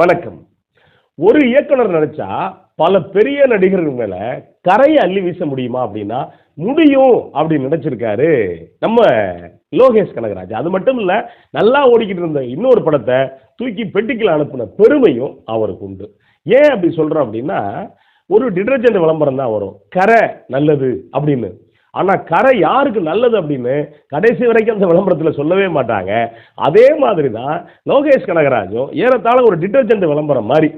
வணக்கம். ஒரு இயக்குனர் நினைச்சா பல பெரிய நடிகர்கள் மேல கரையை அள்ளி வீச முடியுமா அப்படின்னா முடியும் அப்படின்னு நினைச்சிருக்காரு நம்ம லோகேஷ் கனகராஜ். அது மட்டும் இல்ல நல்லா ஓடிக்கிட்டு இருந்த இன்னொரு படத்தை தூக்கி பெட்டிக்கில் அனுப்பின பெருமையும் அவருக்கு உண்டு. ஏன் அப்படி சொல்றோம் அப்படின்னா ஒரு டிடர்ஜென்ட் விளம்பரம் தான் வரும். கரை நல்லது அப்படின்னு. ஆனா கரை யாருக்கு நல்லது அப்படின்னு கடைசி வரைக்கும் அந்த விளம்பரத்தில் சொல்லவே மாட்டாங்க. அதே மாதிரி தான் லோகேஷ் கனகராஜும் ஏறத்தாழ ஒரு டிட்டர்ஜென்ட் விளம்பரம் மாதிரி.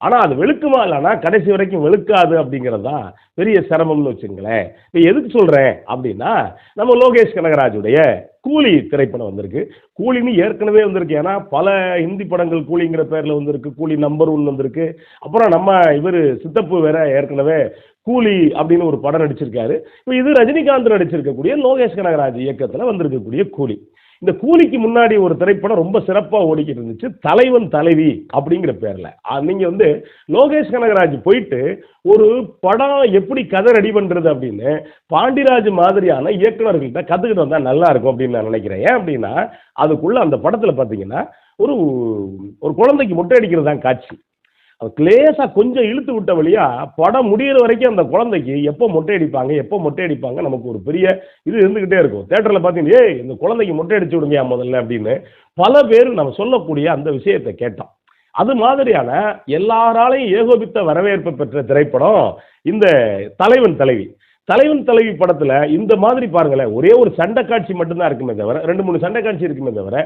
ஆனால் அது வெளுக்குமா இல்லைன்னா கடைசி வரைக்கும் வெளுக்காது அப்படிங்கிறது தான் பெரிய சிரமம்னு வச்சுங்களேன். இப்போ எதுக்கு சொல்கிறேன் அப்படின்னா நம்ம லோகேஷ் கனகராஜுடைய கூலி திரைப்படம் வந்திருக்கு. கூலின்னு ஏற்கனவே வந்திருக்கு. ஏன்னா பல ஹிந்தி படங்கள் கூலிங்கிற பேரில் வந்திருக்கு. கூலி நம்பர் ஒன் வந்திருக்கு. அப்புறம் நம்ம இவர் சித்தப்பு வேற ஏற்கனவே கூலி அப்படின்னு ஒரு படம் நடிச்சிருக்காரு. இப்போ இது ரஜினிகாந்த் நடிச்சிருக்கக்கூடிய லோகேஷ் கனகராஜ் இயக்கத்தில் வந்திருக்கக்கூடிய கூலி. இந்த கூலிக்கு முன்னாடி ஒரு திரைப்படம் ரொம்ப சிறப்பாக ஓடிக்கிட்டு இருந்துச்சு தலைவன் தலைவி அப்படிங்கிற பேரில். நீங்கள் வந்து லோகேஷ் கனகராஜ் போயிட்டு ஒரு படம் எப்படி கதை ரெடி பண்ணுறது அப்படின்னு பாண்டிராஜ் மாதிரியான இயக்குநர்கள்ட்ட கற்றுக்கிட்டு வந்தால் நல்லா இருக்கும் அப்படின்னு நான் நினைக்கிறேன். ஏன் அப்படின்னா அதுக்குள்ள அந்த படத்தில் பார்த்தீங்கன்னா ஒரு ஒரு குழந்தைக்கு மொட்டை அடிக்கிறது தான் காட்சி. லேசாக கொஞ்சம் இழுத்து விட்ட வழியா படம் முடியிற வரைக்கும் அந்த குழந்தைக்கு எப்போ மொட்டை அடிப்பாங்க எப்போ மொட்டை அடிப்பாங்க நமக்கு ஒரு பெரிய இது இருந்துக்கிட்டே இருக்கும். தேட்டரில் பார்த்தீங்கன்னா ஏய் இந்த குழந்தைக்கு மொட்டை அடிச்சு விடுங்க முதல்ல? அப்படின்னு பல பேர் நம்ம சொல்லக்கூடிய அந்த விஷயத்தை கேட்டோம். அது மாதிரியான எல்லாராலையும் ஏகோபித்த வரவேற்பு பெற்ற திரைப்படம் இந்த தலைவன் தலைவி. தலைவன் தலைவி படத்துல இந்த மாதிரி பாருங்களேன் ஒரே ஒரு சண்டை காட்சி மட்டும்தான் இருக்குமே தவிர ரெண்டு மூணு சண்டை காட்சி இருக்குமே தவிர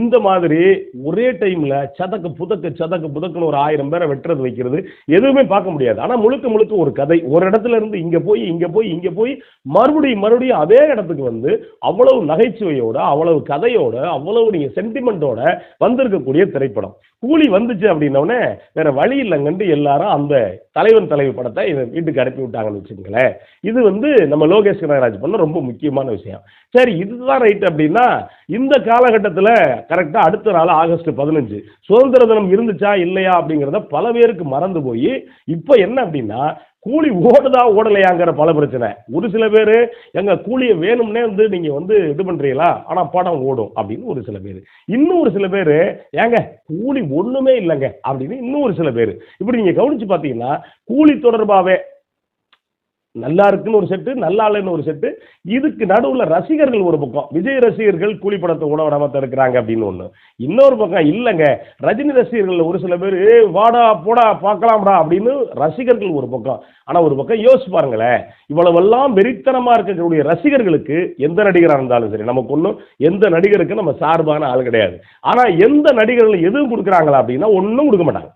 இந்த மாதிரி ஒரே டைம்ல சதக்கு புதக்கு சதக்கு புதக்குன்னு ஒரு ஆயிரம் பேரை வெட்டுறது வைக்கிறது எதுவுமே பார்க்க முடியாது. ஆனா முழுக்க முழுக்க ஒரு கதை. ஒரு இடத்துல இருந்து இங்க போய் இங்க போய் இங்க போய் மறுபடியும் மறுபடியும் அதே இடத்துக்கு வந்து அவ்வளவு நகைச்சுவையோட அவ்வளவு கதையோட அவ்வளவு நீங்க சென்டிமெண்டோட வந்திருக்கக்கூடிய திரைப்படம். கூலி வந்துச்சு அப்படின்னோடனே வேற வழி இல்லைங்கன்ட்டு எல்லாரும் அந்த தலைவன் தலைவி படத்தை இதை வீட்டுக்கு அனுப்பி விட்டாங்கன்னு வச்சுக்கோங்களேன். இது வந்து நம்ம லோகேஷ் கனகராஜ் பண்ண ரொம்ப முக்கியமான விஷயம். சரி இதுதான் ரைட் அப்படின்னா இந்த காலகட்டத்தில் கரெக்டாக அடுத்த நாள் ஆகஸ்ட் பதினஞ்சு. சுதந்திர தினம் இருந்துச்சா இல்லையா அப்படிங்கிறத பல பேருக்கு மறந்து போய் இப்போ என்ன அப்படின்னா கூலி ஓடுதா ஓடலையாங்கிற பல பிரச்சனை. ஒரு சில பேர் எங்கள் கூலியை வேணும்னே வந்து நீங்கள் வந்து இது பண்ணுறீங்களா ஆனால் படம் ஓடும் அப்படின்னு ஒரு சில பேர். இன்னும் ஒரு சில பேர் ஏங்க கூலி ஒன்றுமே இல்லைங்க அப்படின்னு இன்னும் ஒரு சில பேர். இப்படி நீங்கள் கவனித்து பார்த்தீங்கன்னா கூலி தொடர்பாகவே நல்லா இருக்குன்னு ஒரு செட்டு நல்லா இல்லைன்னு ஒரு செட்டு இதுக்கு நடுவில் ரசிகர்கள் ஒரு பக்கம். விஜய் ரசிகர்கள் கூலி படத்தை கூட விடாம தடுக்கிறாங்க அப்படின்னு ஒன்று இன்னொரு பக்கம் இல்லைங்க. ரஜினி ரசிகர்கள் ஒரு சில பேர் வாடா போடா பார்க்கலாம்டா அப்படின்னு ரசிகர்கள் ஒரு பக்கம். ஆனால் ஒரு பக்கம் யோசிச்சு பாருங்களேன். இவ்வளவெல்லாம் வெறித்தனமாக இருக்கக்கூடிய ரசிகர்களுக்கு எந்த நடிகராக இருந்தாலும் சரி நமக்கு ஒன்றும் எந்த நடிகருக்கு நம்ம சார்பான ஆள் கிடையாது. ஆனால் எந்த நடிகர்கள் எதுவும் கொடுக்குறாங்களா அப்படின்னா ஒன்றும் கொடுக்க மாட்டாங்க.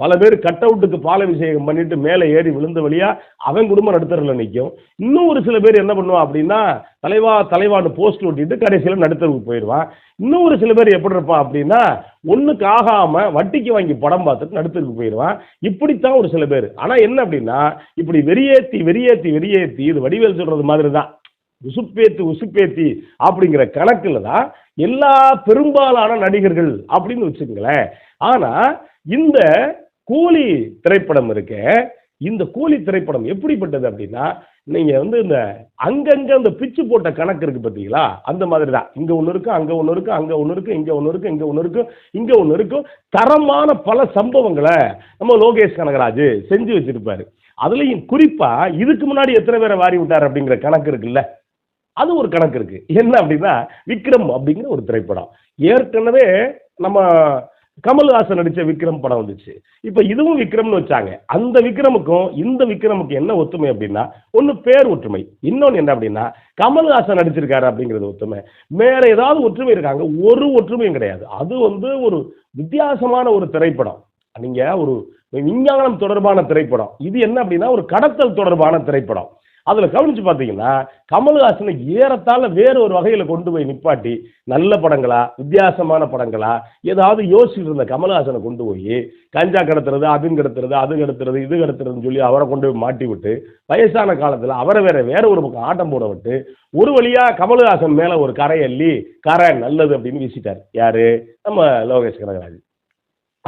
பல பேர் கட் அவுட்டுக்கு பால் அபிஷேகம் பண்ணிட்டு மேலே ஏறி விழுந்த வழியா அவன் குடும்பம் நடுத்தரில் நிற்கும் இன்னும் ஒரு சில பேர் என்ன பண்ணுவான் அப்படின்னா தலைவா தலைவான்னு போஸ்ட் ஒட்டிட்டு கடைசியில் நடுத்தருக்கு போயிடுவான். இன்னும் ஒரு சில பேர் எப்படி இருப்பான் அப்படின்னா ஒன்றுக்கு ஆகாம வட்டிக்கு வாங்கி படம் பார்த்துட்டு நடுத்தருக்கு போயிடுவான். இப்படித்தான் ஒரு சில பேர். ஆனால் என்ன அப்படின்னா இப்படி வெறியேத்தி வெறியேத்தி வெறியேத்தி இது வடிவேல் சொல்றது மாதிரி தான் உசுப்பேத்தி உசுப்பேத்தி அப்படிங்கிற கணக்கில் தான் எல்லா பெரும்பாலான நடிகர்கள் அப்படின்னு வச்சுக்கங்களேன். ஆனால் இந்த கூலி திரைப்படம் இருக்கு. இந்த கூலி திரைப்படம் எப்படிப்பட்டது அப்படின்னா நீங்க வந்து இந்த அங்கங்க அந்த பிச்சு போட்ட கணக்கு இருக்கு பார்த்தீங்களா அந்த மாதிரி தான் இங்க ஒன்று இருக்கு அங்க ஒன்று இருக்கு அங்க ஒன்று இருக்கு இங்க ஒன்று இருக்கு இங்க ஒன்று இருக்கு இங்க ஒன்று இருக்கும் தரமான பல சம்பவங்களை நம்ம லோகேஷ் கனகராஜ் செஞ்சு வச்சிருப்பாரு. அதுலயும் குறிப்பா இதுக்கு முன்னாடி எத்தனை பேரை வாரி விட்டார் அப்படிங்கிற கணக்கு இருக்குல்ல? அது ஒரு கணக்கு இருக்கு. என்ன அப்படின்னா விக்ரம் அப்படிங்கிற ஒரு திரைப்படம். ஏற்கனவே நம்ம கமல்ஹாசன் நடிச்ச விக்ரம் படம் வந்துச்சு. இப்போ இதுவும் விக்ரம்னு வச்சாங்க. அந்த விக்ரமுக்கும் இந்த விக்ரமுக்கு என்ன ஒத்துமை அப்படின்னா ஒன்று பேர் ஒற்றுமை. இன்னொன்று என்ன அப்படின்னா கமல்ஹாசன் நடிச்சிருக்காரு அப்படிங்கிறது ஒற்றுமை வேற ஏதாவது ஒற்றுமை இருக்காங்க. ஒரு ஒற்றுமையும் கிடையாது. அது வந்து ஒரு வித்தியாசமான ஒரு திரைப்படம். நீங்க ஒரு விஞ்ஞானம் தொடர்பான திரைப்படம். இது என்ன அப்படின்னா ஒரு கடத்தல் தொடர்பான திரைப்படம். அதில் கவனிச்சு பார்த்தீங்கன்னா கமல்ஹாசனை ஏறத்தாழ வேற ஒரு வகையில் கொண்டு போய் நிப்பாட்டி நல்ல படங்களா வித்தியாசமான படங்களா ஏதாவது யோசிச்சுட்டு இருந்த கமல்ஹாசனை கொண்டு போய் கஞ்சா கடத்துறது அதுன்னு கடத்துறது அது கடத்துறது இது கடத்துறதுன்னு சொல்லி அவரை கொண்டு போய் மாட்டி விட்டு வயசான காலத்தில் அவரை வேற வேற ஒரு பக்கம் ஆட்டம் போட விட்டு ஒரு வழியாக கமல்ஹாசன் மேலே ஒரு கரை அள்ளி கரை நல்லது அப்படின்னு வீசிட்டார். யாரு? நம்ம லோகேஷ் கனகராஜ்.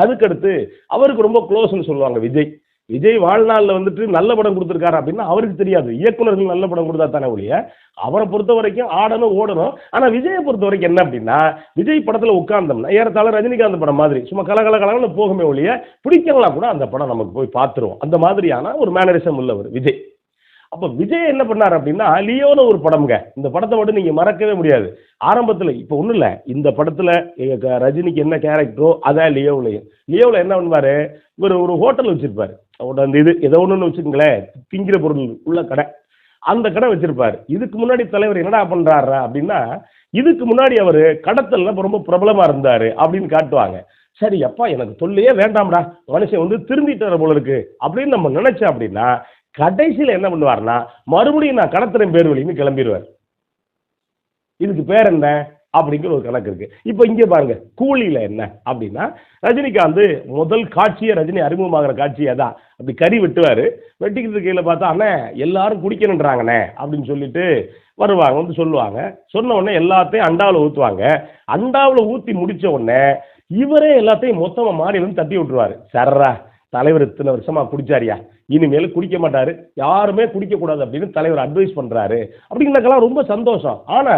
அதுக்கடுத்து அவருக்கு ரொம்ப க்ளோஸ்னு சொல்லுவாங்க விஜய். விஜய் வாழ்நாளில் வந்துட்டு நல்ல படம் கொடுத்துருக்காரு அப்படின்னா அவருக்கு தெரியாது. இயக்குனர்கள் நல்ல படம் கொடுத்தா தானே ஒழிய அவரை பொறுத்த வரைக்கும் ஆடணும் ஓடணும். ஆனால் விஜயை பொறுத்த வரைக்கும் என்ன அப்படின்னா விஜய் படத்தில் உட்கார்ந்தோம்னா ஏறத்தாழ ரஜினிகாந்த் படம் மாதிரி சும்மா கலகல கலகலன்னு போகுமே ஒழிய பிடிக்கலாம் கூட அந்த படம் நமக்கு போய் பார்த்துருவோம் அந்த மாதிரியான ஒரு மேனரிசம் உள்ளவர் விஜய். அப்போ விஜய் என்ன பண்ணார் அப்படின்னா லியோன்னு ஒரு படம்ங்க. இந்த படத்தை மட்டும் நீங்கள் மறக்கவே முடியாது. ஆரம்பத்தில் இப்போ ஒன்றும் இல்லை. இந்த படத்தில் ரஜினிக்கு என்ன கேரக்டரோ அதான் லியோவிலையும். லியோவில் என்ன பண்ணுவார்? இவர் ஒரு ஹோட்டல் வச்சுருப்பார். அந்த இது ஏதோ ஒன்று வச்சுக்கோங்களேன் திங்கிற பொருள் உள்ள கடை. அந்த கடை வச்சிருப்பாரு. இதுக்கு முன்னாடி தலைவர் என்னடா பண்றாரு அப்படின்னா இதுக்கு முன்னாடி அவர் கடத்தல்ல ரொம்ப பிரபலமா இருந்தாரு அப்படின்னு காட்டுவாங்க. சரி அப்பா எனக்கு தொல்லையே வேண்டாம்டா. மனுஷன் வந்து திருந்திட்டார் போல இருக்கு. அப்படின்னு நம்ம நினைச்சோம் அப்படின்னா கடைசியில் என்ன பண்ணுவார்னா மறுபடியும் நான் கடத்துறேன் பேர் வழின்னு கிளம்பிடுவார் இதுக்கு பேர் என்ன? அப்படிங்கிற ஒரு கணக்கு இருக்கு. இப்போ இங்கே பாருங்க கூலியில் என்ன அப்படின்னா ரஜினிகாந்த் முதல் காட்சியை ரஜினி அறிமுகமாகிற காட்சியை தான். அப்படி கறி வெட்டுவார். வெட்டிக்கிட்டு கீழே பார்த்தா அண்ணே எல்லாரும் குடிக்கணுன்றாங்கண்ணே அப்படின்னு சொல்லிட்டு வருவாங்க வந்து சொல்லுவாங்க. சொன்ன உடனே எல்லாத்தையும் அண்டாவில் ஊற்றுவாங்க அண்டாவில் ஊற்றி முடிச்ச உடனே இவரே எல்லாத்தையும் மொத்தமாக மாறி வந்து தட்டி விட்டுருவாரு. சர்ரா தலைவர் இத்தனை வருஷமா குடிச்சாரியா? இனிமேல் குடிக்க மாட்டாரு. யாருமே குடிக்கக்கூடாது அப்படின்னு தலைவர் அட்வைஸ் பண்றாரு. அப்படிங்கிறதுக்கெல்லாம் ரொம்ப சந்தோஷம். ஆனா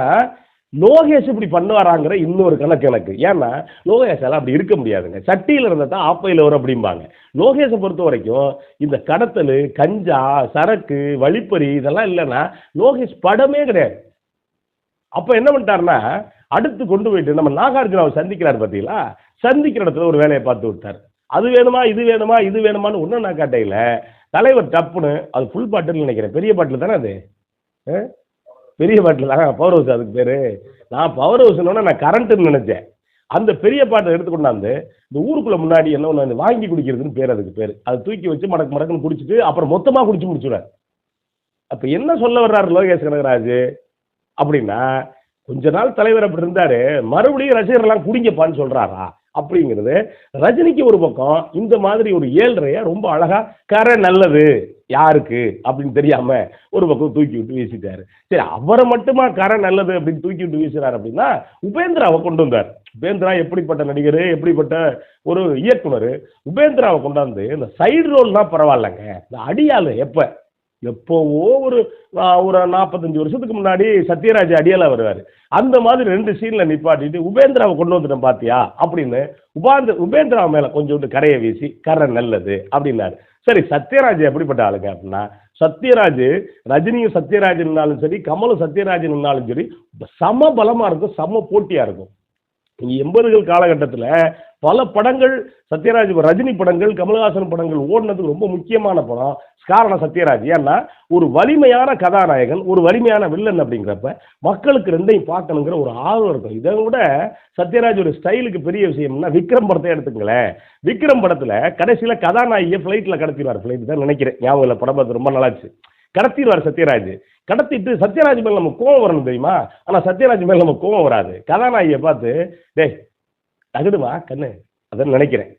லோகேஷ் இப்படி பண்ணுவாராங்கிற இன்னொரு கணக்கு எனக்கு. ஏன்னா லோகேஷால் அப்படி இருக்க முடியாதுங்க. சட்டியில் இருந்தால் தான் ஆப்பையில் வரும் அப்படிம்பாங்க. லோகேஷை பொறுத்த வரைக்கும் இந்த கடத்தல் கஞ்சா சரக்கு வழிப்பறி இதெல்லாம் இல்லைன்னா லோகேஷ் படமே கிடையாது. அப்போ என்ன பண்ணிட்டாருன்னா அடுத்து கொண்டு போயிட்டு நம்ம நாகார்ஜுனாவை சந்திக்கிறார் பார்த்தீங்களா சந்திக்கிற இடத்துல ஒரு வேலையை பார்த்து விட்டார். அது வேணுமா இது வேணுமா இது வேணுமான்னு ஒன்றும் நான் காட்டையில் தலைவர் டப்புன்னு அது ஃபுல் பாட்டுன்னு நினைக்கிறேன். பெரிய பாட்டில் தானே அது? ஆ? பெரிய பாட்டில் தான் பவர் ஹவுஸ் அதுக்கு பேர். நான் பவர் ஹவுஸ்னோட நான் கரண்ட்டுன்னு நினச்சேன். அந்த பெரிய பாட்டை எடுத்து கொண்டாந்து இந்த ஊருக்குள்ள முன்னாடி என்ன ஒன்று வாங்கி குடிக்கிறதுன்னு பேர் அதுக்கு பேர். அதை தூக்கி வச்சு மடக்கு மடக்குன்னு குடிச்சிட்டு அப்புறம் மொத்தமாக குடிச்சு முடிச்சுடுவார் அப்போ என்ன சொல்ல வர்றாரு லோகேஷ் கனகராஜ்? அப்படின்னா கொஞ்ச நாள் தலைவர் அப்படி இருந்தாரு மறுபடியும் ரசிகர்லாம் குடிங்கப்பான்னு சொல்கிறாரா அப்படிங்கிறது ரஜினிக்கு ஒரு பக்கம் இந்த மாதிரி ஒரு ஏழ்றையை ரொம்ப அழகாக கரை நல்லது. யாருக்கு அப்படின்னு தெரியாம ஒரு பக்கம் தூக்கி விட்டு வீசிட்டாரு. சரி அவரை மட்டுமா கரை நல்லது அப்படின்னு தூக்கி விட்டு வீசுறாரு அப்படின்னா உபேந்திராவை கொண்டு வந்தார். உபேந்திரா எப்படிப்பட்ட நடிகர் எப்படிப்பட்ட ஒரு இயக்குனர்? உபேந்திராவை கொண்டாந்து இந்த சைடு ரோல்னா பரவாயில்லைங்க. இந்த அடியாளு எப்போ? எப்போவோ ஒரு ஒரு நாற்பத்தஞ்சு வருஷத்துக்கு முன்னாடி சத்யராஜ் அடியலா வருவார். அந்த மாதிரி ரெண்டு சீனில் நிப்பாட்டிட்டு உபேந்திராவை கொண்டு வந்துட்டேன் பார்த்தியா அப்படின்னு உபாந்த உபேந்திரா மேலே கொஞ்சோண்டு கரையை வீசி கரை நல்லது அப்படின்னாரு. சரி சத்யராஜ் எப்படிப்பட்ட ஆளுங்க அப்படின்னா சத்யராஜ் ரஜினியும் சத்யராஜன் இருந்தாலும் சரி கமலும் சத்யராஜன் இருந்தாலும் சரி சம பலமாக இருக்கும் சம போட்டியாக இருக்கும். இங்க எண்பதுகள் காலகட்டத்தில் பல படங்கள் சத்யராஜ் ரஜினி படங்கள் கமல்ஹாசன் படங்கள் ஓடினதுக்கு ரொம்ப முக்கியமான படம் காரணம் சத்யராஜ். ஏன்னா ஒரு வலிமையான கதாநாயகன் ஒரு வலிமையான வில்லன் அப்படிங்கிறப்ப மக்களுக்கு ரெண்டையும் பார்க்கணுங்கிற ஒரு ஆர்வம் இருக்கும். இதை விட சத்யராஜ் ஒரு ஸ்டைலுக்கு பெரிய விஷயம்னா விக்ரம் படத்தை எடுத்துங்களேன் விக்ரம் படத்தில் கடைசியில் கதாநாயகியை ஃப்ளைட்டில் கடத்திடுவார். ஃப்ளைட் தான் நினைக்கிறேன். ஞாபகம் இல்லை படம் பார்த்து ரொம்ப நல்லாச்சு கடத்திடுவார் சத்யராஜ். கடத்திட்டு சத்யராஜ் மேல நம்ம கோவம் வரணும் தெரியுமா? ஆனா சத்யராஜ் மேல நம்ம கோவம் வராது. கதாநாயகியை பார்த்து டேய் தகுடுமா கண்ணு? அதான் நினைக்கிறேன்.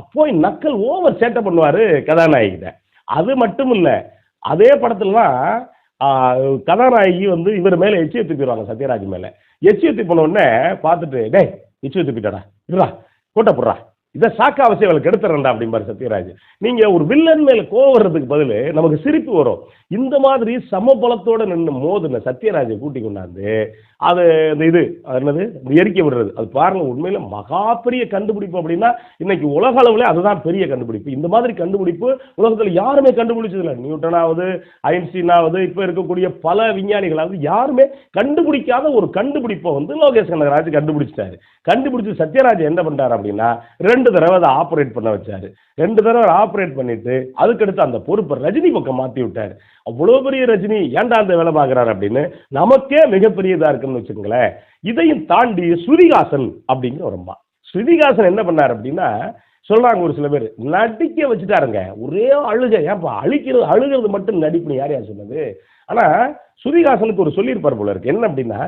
அப்போ நக்கல் ஓவர் சேட்டை பண்ணுவாரு கதாநாயகிட்ட. அது மட்டும் இல்ல அதே படத்துலலாம் கதாநாயகி வந்து இவர் மேல எச்சி துப்பிடுவாங்க சத்யராஜ் மேல. எச்சி துப்பின உடனே பார்த்துட்டு டேய் எச்சி துப்பிட்டாடா இருடா கூட்ட போடுறா. இதை சாக்க அவசியம் அவளுக்கு எடுத்துறேன்டா அப்படிம்பாரு சத்யராஜ். நீங்க ஒரு வில்லன் மேல கோவம் வர்றதுக்கு பதில் நமக்கு சிரிப்பு வரும். இந்த மாதிரி சமபலத்தோட நின்று மோதுன சத்யராஜை கூட்டி கொண்டாந்து அது இந்த இது என்னது? எரிக்க விடுறது. அது பாருங்க உண்மையில மகா பெரிய கண்டுபிடிப்பு அப்படின்னா இன்னைக்கு உலக அளவுல அதுதான் பெரிய கண்டுபிடிப்பு. இந்த மாதிரி கண்டுபிடிப்பு உலகத்துல யாருமே கண்டுபிடிச்சது இல்லை நியூட்டனாவது ஐன்ஸ்டீனாவது இப்போ இருக்கக்கூடிய பல விஞ்ஞானிகளாவது யாருமே கண்டுபிடிக்காத ஒரு கண்டுபிடிப்பை வந்து லோகேஷ் கனகராஜ் கண்டுபிடிச்சிட்டாரு. கண்டுபிடிச்சு சத்யராஜ் என்ன பண்றாரு அப்படின்னா ரெண்டு தடவை அதை ஆப்ரேட் பண்ண வச்சாரு. ரெண்டு தடவை ஆப்ரேட் பண்ணிட்டு அதுக்கடுத்து அந்த பொறுப்பை ரஜினி பக்கம் மாற்றி விட்டார். அவ்வளோ பெரிய ரஜினி ஏன்டா அந்த வேலை பார்க்குறாரு அப்படின்னு நமக்கே மிகப்பெரியதாக இருக்குன்னு வச்சுக்கோங்களேன். இதையும் தாண்டி ஸ்ருதிகாசன் அப்படிங்கிற ஒரு அம்மா. ஸ்ருதிகாசன் என்ன பண்ணார் அப்படின்னா சொல்கிறாங்க ஒரு சில பேர் நடிக்க வச்சுட்டாருங்க. ஒரே அழுக ஏன்ப்பா அழிக்கிறது அழுகிறது மட்டும் நடிப்புன்னு யார் யார் சொன்னது? ஆனால் சுதிகாசனுக்கு ஒரு சொல்லியிருப்பார் போல இருக்கு. என்ன அப்படின்னா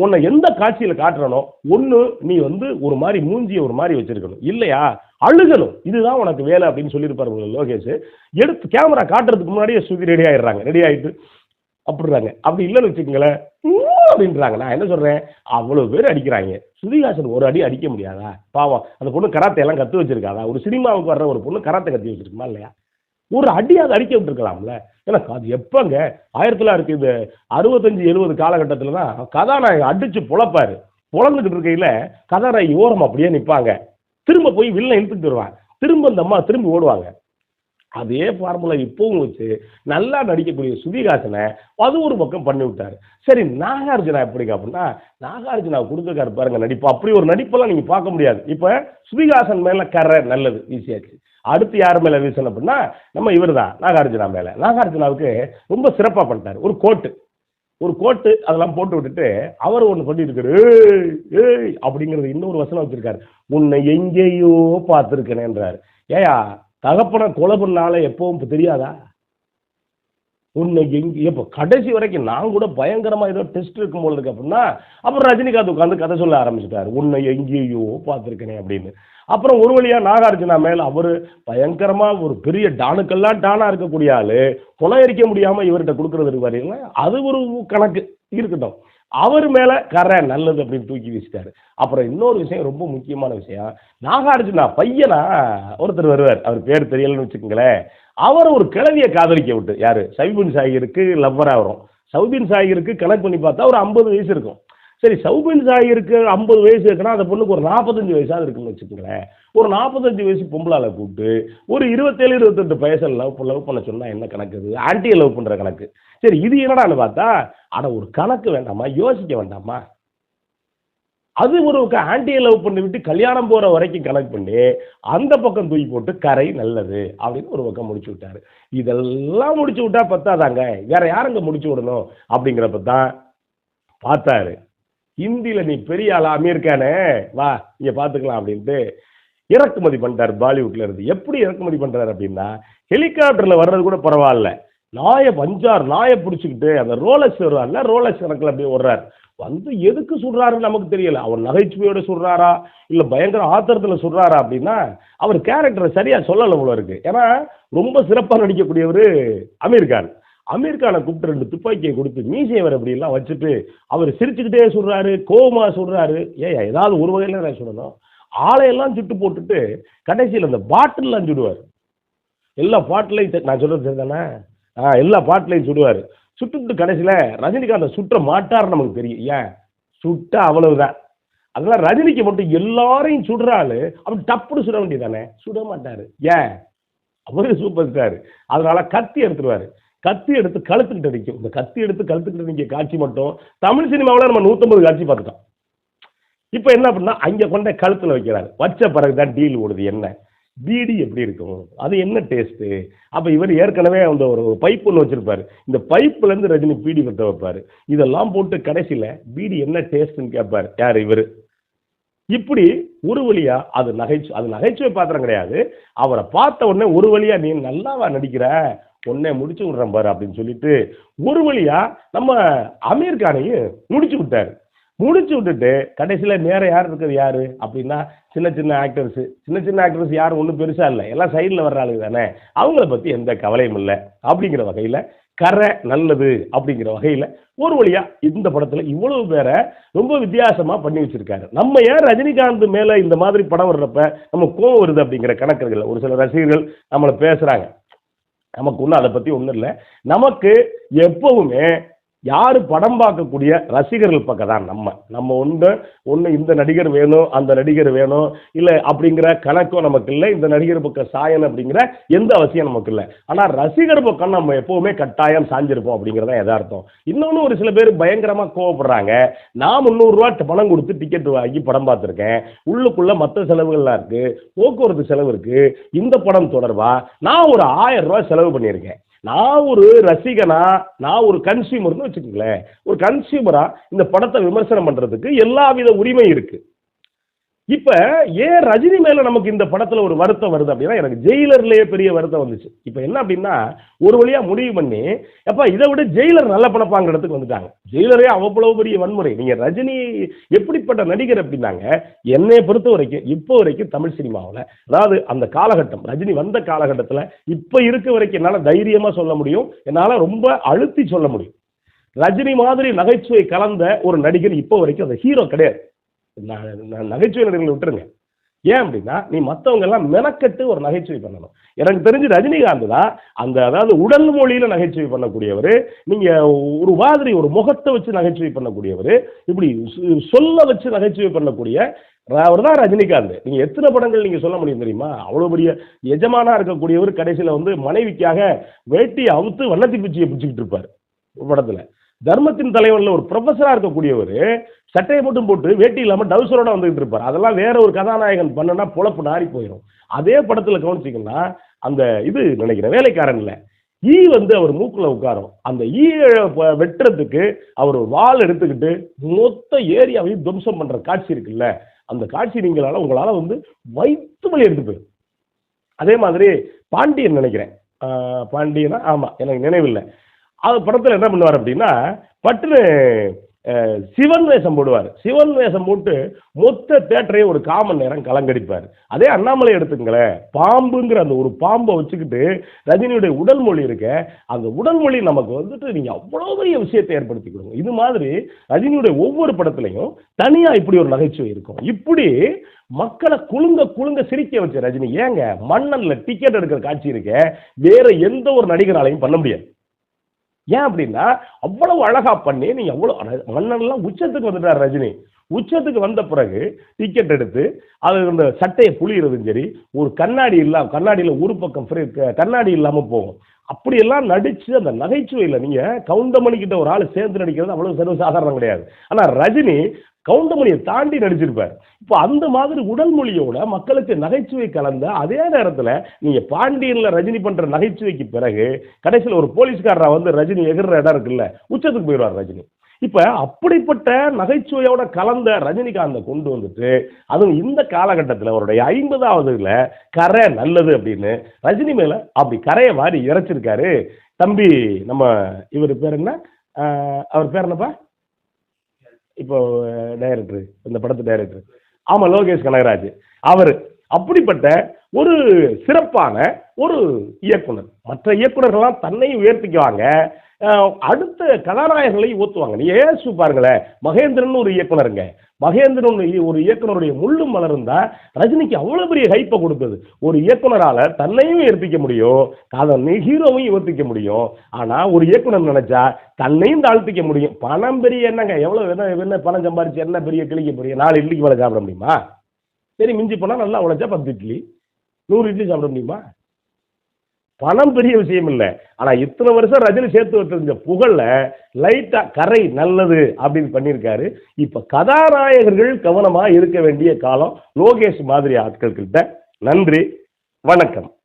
உன்னை எந்த காட்சியில காட்டுறனோ ஒன்று நீ வந்து ஒரு மாதிரி மூஞ்சிய ஒரு மாதிரி வச்சிருக்கணும். இல்லையா? அழுகணும். இதுதான் உனக்கு வேலை அப்படின்னு சொல்லியிருப்பாரு போல லோகேஷ். எடுத்து கேமரா காட்டுறதுக்கு முன்னாடியே ஸ்ருதி ரெடி ஆயிடுறாங்க. ரெடி ஆயிட்டு அப்படிறாங்க அப்படி இல்லைன்னு வச்சுக்கோங்களேன். அப்படின்றாங்க. நான் என்ன சொல்றேன்? அவ்வளவு பேர் அடிக்கிறாங்க. சுதிகாசன் ஒரு அடி அடிக்க முடியாதா? பாவம். அந்த பொண்ணு கராத்தையெல்லாம் எல்லாம் கத்து வச்சிருக்காதா? ஒரு சினிமாவுக்கு வர்ற ஒரு பொண்ணு கராத்தை கத்தி வச்சிருக்குமா இல்லையா? ஒரு அடியாவது அடிக்க விட்டுருக்கலாம்ல. ஏன்னா அது எப்பங்க? ஆயிரத்தி தொள்ளாயிரத்தி இந்த அறுபத்தஞ்சு எழுபது காலகட்டத்தில் தான் கதாநாயகன் அடிச்சு பொழப்பாரு. புலந்துக்கிட்டு இருக்கையில் கதாநாயகி ஓரம் அப்படியே நிற்பாங்க திரும்ப போய் வில்ல இழுத்துட்டு வருவான் திரும்ப இந்த அம்மா திரும்பி ஓடுவாங்க. அதே ஃபார்முலா இப்பவும் வச்சு நல்லா நடிக்கக்கூடிய சுதிகாசனை அது ஒரு பக்கம் பண்ணி விட்டார். சரி நாகார்ஜுனா எப்படிங்க அப்படின்னா நாகார்ஜுனா கொடுத்துருக்காரு பாருங்க நடிப்பு. அப்படி ஒரு நடிப்பெல்லாம் நீங்க பார்க்க முடியாது. இப்ப சுதிகாசன் மேல கரை நல்லது ஈஸியாச்சு. அடுத்து யார் மேலே வீசணும் அப்படின்னா நம்ம இவர் தான் நாகார்ஜுனா மேலே. நாகார்ஜுனாவுக்கு ரொம்ப சிறப்பாக பண்ணிட்டார். ஒரு கோட்டு. ஒரு கோட்டு அதெல்லாம் போட்டு விட்டுட்டு அவர் ஒன்று பண்ணிட்டு இருக்காரு ஏய் ஏய் அப்படிங்கிறது இன்னொரு வசனம் வச்சிருக்காரு. உன்னை எங்கேயோ பார்த்துருக்கேனேன்றார் ஏயா தகப்பனை கொலை பண்ணால எப்பவும் தெரியாதா? உன்னை எங்க இப்போ கடைசி வரைக்கும் நான் கூட பயங்கரமா ஏதோ டெஸ்ட் இருக்கும் போல இருக்கு அப்படின்னா அப்புறம் ரஜினிகாந்த் உட்காந்து கதை சொல்ல ஆரம்பிச்சிட்டாரு. உன்னை எங்கேயோ பார்த்துருக்கனே அப்படின்னு. அப்புறம் ஒரு வழியா நாகார்ஜுனா மேல அவரு பயங்கரமா ஒரு பெரிய டானுக்கெல்லாம் டானா இருக்கக்கூடிய ஆளு எரிக்க முடியாம இவர்கிட்ட கொடுக்கறது பாருங்களா அது ஒரு கணக்கு இருக்கட்டும். அவர் மேல கரை நல்லது அப்படின்னு தூக்கி வீசிட்டாரு. அப்புறம் இன்னொரு விஷயம் ரொம்ப முக்கியமான விஷயம். நாகார்ஜுனா பையனா ஒருத்தர் வருவார். அவர் பேர் தெரியலன்னு வச்சுக்கோங்களேன். அவர் ஒரு கிழவியை காதலிக்க விட்டு யாரு? சவிபின் சாகிருக்கு லவ்வராக வரும். சவுபின் சாகிருக்கு கணக்கு பண்ணி பார்த்தா ஒரு ஐம்பது வயசு இருக்கும். சரி சவுபின் சாகிருக்கு ஐம்பது வயசு இருக்குன்னா அந்த பொண்ணுக்கு ஒரு நாற்பத்தஞ்சு வயசாவது இருக்குன்னு வச்சுக்கோங்களேன். ஒரு நாற்பத்தஞ்சு வயசு பொம்பளால கூப்பிட்டு ஒரு இருபத்தேழு இருபத்தெட்டு வயசில் லவ் லவ் பண்ண சொன்னால் என்ன கணக்கு இது? ஆன்டியை லவ் பண்ணுற கணக்கு. சரி இது என்னடான்னு பார்த்தா ஆனால் ஒரு கணக்கு வேண்டாமா? யோசிக்க வேண்டாமா? அது ஒரு ஆண்டியை லவ் பண்ணி விட்டு கல்யாணம் போகிற வரைக்கும் கணக்கு பண்ணி அந்த பக்கம் தூக்கி போட்டு கரை நல்லது அப்படின்னு ஒரு பக்கம் முடிச்சு விட்டாரு. இதெல்லாம் முடிச்சு விட்டா பத்தாதாங்க. வேற யாருங்க முடிச்சு விடணும் அப்படிங்கிறப்ப தான் பார்த்தாரு. ஹிந்தியில் நீ பெரிய ஆளா அமீர்கானே வா இங்கே பார்த்துக்கலாம் அப்படின்ட்டு இறக்குமதி பண்ணிட்டார் பாலிவுட்ல இருந்து. எப்படி இறக்குமதி பண்ணுறாரு அப்படின்னா ஹெலிகாப்டர்ல வர்றது கூட பரவாயில்ல. நாயை பஞ்சார் நாயை பிடிச்சிக்கிட்டு அந்த ரோலக்ஸ் வருவார்ல ரோலக்ஸ் கணக்கில் அப்படியே ஓடுறார். வந்து எதுக்கு சுடுறாருன்னு நமக்கு தெரியல. அவர் நகைச்சுவையோட சுடுறாரா இல்ல பயங்கர ஆத்திரத்துல சுடுறாரா அப்படின்னா அவர் கேரக்டரை சரியா சொல்லல போல இருக்கு. ஏன்னா ரொம்ப சிறப்பா நடிக்கக்கூடியவர் அமீர் கான். அமீர் கானை கூப்பிட்டு ரெண்டு துப்பாக்கியை கொடுத்து மீசையை அவர் அப்படிலாம் வச்சுட்டு அவர் சிரிச்சுக்கிட்டே சுடுறாரு கோவமா சுடுறாரு ஏன் ஏதாவது ஒரு வகையில நான் சொல்லணும். ஆளையெல்லாம் சுட்டு போட்டுட்டு கடைசியில் அந்த பாட்டில்லாம் சுடுவார். எல்லா பாட்டிலையும் நான் சொல்றது தானே ஆ எல்லா பாட்டிலையும் சுடுவார். சுட்டுட்டு கடைசியில் ரஜினிகாந்தை சுற்ற மாட்டார் நமக்கு தெரியும். ஏன்? சுட்டா அவ்வளவுதான். அதெல்லாம் ரஜினிக்கு மட்டும் எல்லாரையும் சுடுறாரு அப்படி டப்புனு சுட வேண்டியதானே சுட மாட்டார். ஏன்? அவரு சூப்பர் ஸ்டார் அதனால கத்தி எடுத்துருவாரு. கத்தி எடுத்து கழுத்துக்கிட்டு நிற்கும் இந்த கத்தி எடுத்து கழுத்துக்கிட்டு நிற்க காட்சி மட்டும் தமிழ் சினிமாவில் நம்ம நூற்றம்பது காட்சி பார்த்துட்டோம். இப்போ என்ன அப்படின்னா அங்கே கொண்ட கழுத்தில் வைக்கிறாரு. வச்ச பிறகு தான் டீல் ஓடுது என்ன? பீடி எப்படி இருக்கும்? அது என்ன டேஸ்ட்டு அப்போ இவர் ஏற்கனவே அந்த ஒரு பைப் ஒன்று வச்சுருப்பாரு. இந்த பைப்புலேருந்து ரஜினி பீடி பற்ற வைப்பார். இதெல்லாம் போட்டு கடைசியில் பீடி என்ன டேஸ்ட்டுன்னு கேட்பார் யார்? இவர். இப்படி ஒரு வழியா அது நகைச்சு அது நகைச்சுவை பாத்திரம் கிடையாது. அவரை பார்த்த உடனே ஒரு வழியா நீ நல்லாவா நடிக்கிற? உடனே முடிச்சு விடுறேன் பாரு அப்படின்னு சொல்லிட்டு ஒரு வழியா நம்ம அமீர் கானையும் முடிச்சு விட்டாரு. முடிச்சு விட்டுட்டு கடைசியில் நேராக யார் இருக்குது யார்? அப்படின்னா சின்ன சின்ன ஆக்டர்ஸு சின்ன சின்ன ஆக்டர்ஸ் யாரும் ஒன்றும் பெருசாக இல்லை. எல்லாம் சைடில் வர்ற ஆளுங்க தானே. அவங்கள பற்றி எந்த கவலையும் இல்லை. அப்படிங்கிற வகையில் கரை நல்லது அப்படிங்கிற வகையில் ஒரு வழியாக இந்த படத்தில் இவ்வளவு பேரை ரொம்ப வித்தியாசமாக பண்ணி வச்சுருக்காரு. நம்ம ஏன் ரஜினிகாந்த் மேலே இந்த மாதிரி படம் வர்றப்ப நம்ம கோவம் வருது அப்படிங்கிற கணக்குகள் ஒரு சில ரசிகர்கள் நம்மளை பேசுகிறாங்க நமக்கு ஒன்றும் அதை பற்றி ஒன்றும் இல்லை. நமக்கு எப்பவுமே யார் படம் பார்க்கக்கூடிய ரசிகர்கள் பக்கம் தான் நம்ம. நம்ம ஒன்று ஒன்று இந்த நடிகர் வேணும் அந்த நடிகர் வேணும் இல்லை அப்படிங்கிற கணக்கும் நமக்கு இல்லை இந்த நடிகர் பக்கம் சாயன் அப்படிங்கிற எந்த அவசியம் நமக்கு இல்லை. ஆனால் ரசிகர் பக்கம் நம்ம எப்போவுமே கட்டாயம் சாஞ்சிருப்போம் அப்படிங்கிறத எதார்த்தம் இன்னொன்று ஒரு சில பேர் பயங்கரமாக கோவப்படுறாங்க. நான் முந்நூறுரூவா பணம் கொடுத்து டிக்கெட் வாங்கி படம் பார்த்துருக்கேன். உள்ளுக்குள்ளே மற்ற செலவுகள்லாம் இருக்குது போக்குவரத்து செலவு இருக்குது இந்த படம் தொடர்பாக நான் ஒரு ஆயிரம் ரூபா செலவு பண்ணியிருக்கேன். நான் ஒரு ரசிகனா நான் ஒரு கன்சியூமர்னு வச்சுக்கோங்களேன். ஒரு கன்சியூமரா இந்த படத்தை விமர்சனம் பண்றதுக்கு எல்லா வித உரிமையும் இருக்கு. இப்ப ஏன் ரஜினி மேல நமக்கு இந்த படத்துல ஒரு வருத்தம் வருது அப்படின்னா எனக்கு ஜெயிலர்லயே பெரிய வருத்தம் வந்துச்சு. இப்ப என்ன அப்படின்னா ஒரு வழியா முடிவு பண்ணி அப்ப இதை விட ஜெயிலர் நல்ல படம் இடத்துக்கு வந்துட்டாங்க. ஜெயிலரே அவ்வளவு பெரிய வன்முறை. நீங்க ரஜினி எப்படிப்பட்ட நடிகர் அப்படின்னாங்க என்னை பொறுத்த வரைக்கும் இப்போ வரைக்கும் தமிழ் சினிமாவில் அதாவது அந்த காலகட்டம் ரஜினி வந்த காலகட்டத்தில் இப்போ இருக்க வரைக்கும் என்னால் தைரியமா சொல்ல முடியும் என்னால் ரொம்ப அழுத்தி சொல்ல முடியும். ரஜினி மாதிரி நகைச்சுவை கலந்த ஒரு நடிகர் இப்போ வரைக்கும் அந்த ஹீரோ கிடையாது. நகைச்சுவை நடிகர்களை விட்டுருங்க. ஏன் அப்படின்னா நீ மற்றவங்க எல்லாம் மெனக்கட்டு ஒரு நகைச்சுவை பண்ணணும். எனக்கு தெரிஞ்சு ரஜினிகாந்த் தான் அந்த அதாவது உடல் மொழியில நகைச்சுவை பண்ணக்கூடியவர் நீங்க ஒரு மாதிரி ஒரு முகத்தை வச்சு நகைச்சுவை பண்ணக்கூடியவர் இப்படி சொ- சொல்ல வச்சு நகைச்சுவை பண்ணக்கூடிய அவர் தான் ரஜினிகாந்த். நீங்க எத்தனை படங்கள் நீங்க சொல்ல முடியும் தெரியுமா? அவ்வளவு பெரிய எஜமானா இருக்கக்கூடியவர் கடைசியில வந்து மனைவிக்காக வேட்டியை அவுத்து வண்ணத்தி பிச்சியை பிடிச்சிக்கிட்டு இருப்பார் ஒரு படத்துல. தர்மத்தின் தலைவனில் ஒரு ப்ரொஃபஸராக இருக்கக்கூடியவர் சட்டையை மட்டும் போட்டு வேட்டி இல்லாமல் டவுசரோட வந்துகிட்டு இருப்பார். அதெல்லாம் வேற ஒரு கதாநாயகன் பண்ணனா பொழப்பு நாரி போயிடும் அதே படத்தில் கவனிச்சிங்கன்னா அந்த இது நினைக்கிறேன் வேலைக்காரன்ல ஈ வந்து அவர் மூக்கில் உட்காரும். அந்த ஈயை வெட்டுறதுக்கு அவர் வால் வாள் எடுத்துக்கிட்டு மொத்த ஏரியாவையும் துவம்சம் பண்ணுற காட்சி இருக்குல்ல அந்த காட்சி நீங்களால உங்களால வந்து வயிற்று வழி எடுத்து போயிடும் அதே மாதிரி பாண்டியன் நினைக்கிறேன். பாண்டியனா? ஆமா எனக்கு நினைவில்லை. அது படத்தில் என்ன பண்ணுவார் அப்படின்னா பட்டுன்னு சிவன் வேஷம் போடுவார். சிவன் வேஷம் போட்டு மொத்த தேட்டரையும் ஒரு காமன் நேரம் கலங்கடிப்பார். அதே அண்ணாமலை எடுத்துங்களேன் பாம்புங்கிற அந்த ஒரு பாம்பை வச்சுக்கிட்டு ரஜினியுடைய உடல் மொழி இருக்க அந்த உடல் மொழி நமக்கு வந்துட்டு நீங்க அவ்வளோ பெரிய விஷயத்தை ஏற்படுத்தி கொடுங்க. இது மாதிரி ரஜினியுடைய ஒவ்வொரு படத்துலையும் தனியா இப்படி ஒரு நகைச்சுவை இருக்கும். இப்படி மக்களை குழுங்க குழுங்க சிரிக்க வச்ச ரஜினி ஏங்க மன்னன்ல டிக்கெட் எடுக்கிற காட்சி இருக்க வேற எந்த ஒரு நடிகராலையும் பண்ண முடியாது. ஏன் அப்படின்னா அவ்வளவு அழகா பண்ணி நீங்க அவ்வளவு மன்னன்லாம் உச்சத்துக்கு வந்துட்டார் ரஜினி. உச்சத்துக்கு வந்த பிறகு டிக்கெட் எடுத்து அது அந்த சட்டையை புளியறதும் சரி ஒரு கண்ணாடி இல்லாம கண்ணாடியில் ஒரு பக்கம் கண்ணாடி இல்லாமல் போகும். அப்படியெல்லாம் நடிச்சு அந்த நகைச்சுவையில் நீங்கள் கவுண்டமணி கிட்ட ஒரு ஆள் சேர்ந்து நடிக்கிறது அவ்வளவு சர்வசாதாரணம் கிடையாது. ஆனால் ரஜினி கவுண்டமணியை தாண்டி நடிச்சிருப்பார். இப்போ அந்த மாதிரி உடல் மொழியோட மக்களுக்கு நகைச்சுவை கலந்த அதே நேரத்தில் நீங்க பாண்டியன்ல ரஜினி பண்ற நகைச்சுவைக்கு பிறகு கடைசியில் ஒரு போலீஸ்காரரா வந்து ரஜினி எகிற இடம் இருக்குல்ல உச்சத்துக்கு போயிடுவார் ரஜினி. இப்ப அப்படிப்பட்ட நகைச்சுவையோட கலந்த ரஜினிகாந்தை கொண்டு வந்துட்டு அதுவும் இந்த காலகட்டத்தில் அவருடைய ஐம்பதாவதுல கரை நல்லது அப்படின்னு ரஜினி மேல அப்படி கரையை வாரி இறைச்சிருக்காரு. தம்பி நம்ம இவர் பேர் என்ன? அவர் பேர் என்னப்பா? இப்போ டைரக்டர் இந்த படத்து டைரக்டர் ஆமாம் லோகேஷ் கனகராஜ். அவர் அப்படிப்பட்ட ஒரு சிறப்பான ஒரு இயக்குனர். மற்ற இயக்குனர்கள்லாம் தன்னை உயர்த்திக்குவாங்க. அடுத்த கதாநாயகர்களை ஊற்றுவாங்க நீ ஏசு பாருங்களேன் மகேந்திரன் ஒரு இயக்குனருங்க. மகேந்திரன் ஒரு- ஒரு இயக்குனருடைய முள்ளும் மலர்ந்தா ரஜினிக்கு அவ்வளவு பெரிய ஹைப்பை கொடுத்தது. ஒரு இயக்குனரால தன்னையும் ஏற்பிக்க முடியும் அதன் ஹீரோவையும் ஏற்பிக்க முடியும். ஆனா ஒரு இயக்குனர் நினைச்சா தன்னையும் தாழ்த்திக்க முடியும். பணம் பெரிய என்னங்க? எவ்வளவு என்ன என்ன பணம் சம்பாரிச்சு என்ன பெரிய கிளிக்க பெரிய நாலு இட்லிக்கு மேலே சாப்பிட முடியுமா? சரி மிஞ்சி போனா நல்லா உழைச்சா பத்து இட்லி நூறு இட்லி சாப்பிட முடியுமா? பணம் பெரிய விஷயம் இல்லை. ஆனால் இத்தனை வருஷம் ரஜினி சேர்த்து வச்சிருந்த புகழை லைட்டாக கரை நல்லது அப்படின்னு பண்ணியிருக்காரு. இப்போ கதாநாயகர்கள் கவனமாக இருக்க வேண்டிய காலம் லோகேஷ் மாதிரி ஆட்கள் கிட்ட. நன்றி. வணக்கம்.